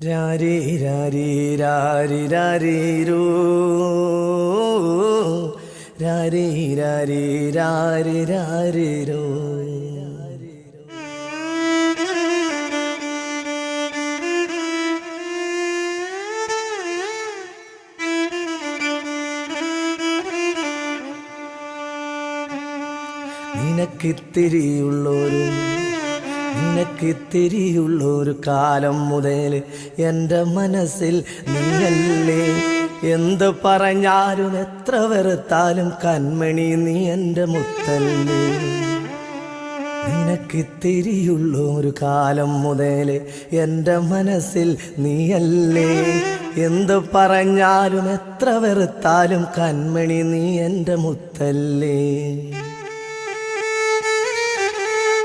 രാരി രാരി രാരി രാരീരോ രാരി രാരി രാരി രാരിരോ നിനക്കിത്തിരിയുള്ളൊരു നിനക്കിത്തിരിയുള്ളൊരു കാലം മുതൽ എന്റെ മനസ്സിൽ നീയല്ലേ എന്ത് പറഞ്ഞാലും എത്ര വെറുത്താലും കൺമണി നീ എന്റെ മുത്തല്ലേ. നിനക്ക് തിരിയുള്ളൊരു കാലം മുതൽ എന്റെ മനസ്സിൽ നീയല്ലേ. എന്ത് പറഞ്ഞാലും എത്ര വെറുത്താലും കൺമണി നീ എന്റെ മുത്തല്ലേ.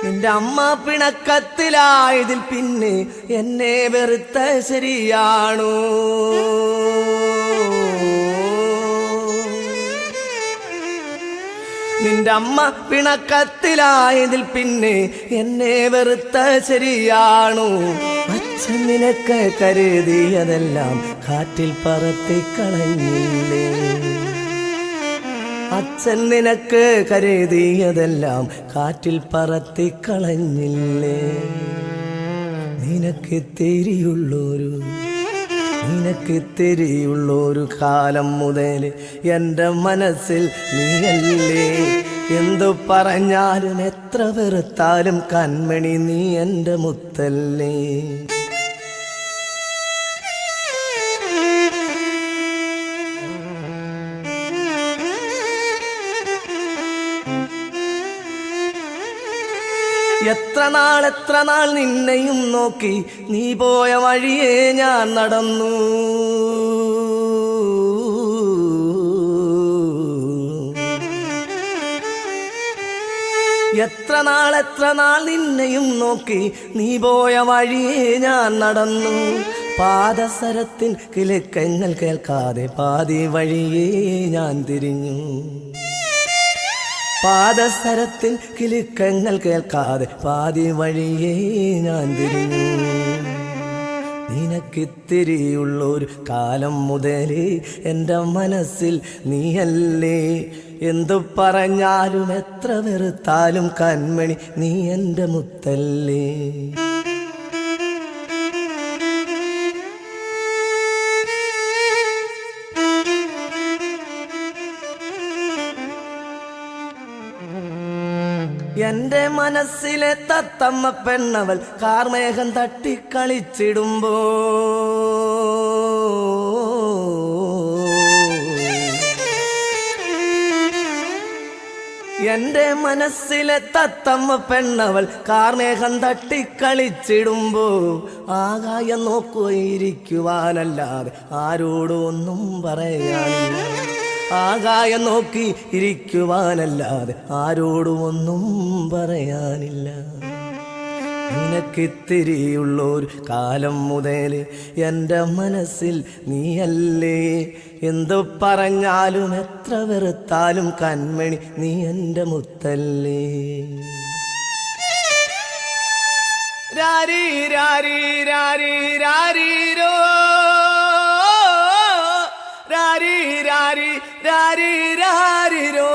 നിന്റെ അമ്മ പിണക്കത്തിലായതിൽ പിന്നെ എന്നെ വെറുത്ത ശരിയാണു? നിന്റെ അമ്മ പിണക്കത്തിലായതിൽ പിന്നെ എന്നെ വെറുത്ത ശരിയാണു? അച്ഛൻ നിനക്ക് കരുതിയതെല്ലാം കാറ്റിൽ പറത്തി കളഞ്ഞില്ലേ അച്ഛൻ നിനക്ക് കരുതിയതെല്ലാം കാറ്റിൽ പറത്തി കളഞ്ഞില്ലേ നിനക്ക് തിരിയുള്ളൊരു നിനക്ക് തിരിയുള്ളൊരു കാലം മുതൽ എന്റെ മനസ്സിൽ നീയല്ലേ? എന്തു പറഞ്ഞാലും എത്ര വെറുത്താലും കൺമണി നീ എന്റെ മുത്തല്ലേ? എത്ര നാൾ എത്ര നാൾ നിന്നെയും നോക്കി നീ പോയ വഴിയേ ഞാൻ നടന്നു. എത്ര നാൾ എത്ര നാൾ നിന്നെയും നോക്കി നീ പോയ വഴിയേ ഞാൻ നടന്നു. പാദസരത്തിൻ കിലക്കങ്ങൾ കേൾക്കാതെ പാതി വഴിയേ ഞാൻ തിരിഞ്ഞു. പാദസരത്തിൽ കിലുക്കങ്ങൾ കേൾക്കാതെ പാതി വഴിയേ ഞാൻ തിരിഞ്ഞു. നിനക്കിത്തിരിയുള്ളൊരു കാലം മുതലേ എന്റെ മനസ്സിൽ നീയല്ലേ? എന്തു പറഞ്ഞാലും എത്ര വെറുത്താലും കൺമണി നീ എന്റെ മുത്തല്ലേ? എന്റെ മനസ്സിലെ തത്തമ്മ പെണ്ണവൾ കാർമേഘം തട്ടിക്കളിച്ചിടുമ്പോ. എന്റെ മനസ്സിലെ തത്തമ്മ പെണ്ണവൾ കാർമേഘം തട്ടിക്കളിച്ചിടുമ്പോ. ആകായം നോക്കുകയിരിക്കുവാനല്ലാതെ ആരോടും ഒന്നും പറയാനില്ല. ആകായം നോക്കി ഇരിക്കുവാനല്ലാതെ ആരോടും ഒന്നും പറയാനില്ല. നിനക്കിത്തിരിയുള്ളൊരു കാലം മുതൽ എന്റെ മനസ്സിൽ നീയല്ലേ? എന്തു പറഞ്ഞാലും എത്ര വെറുത്താലും കൺമണി നീ എന്റെ മുത്തല്ലേ? രാരി രാരി രാരി രാരീരോ? രാരി രാരി രാരി രാരിരോ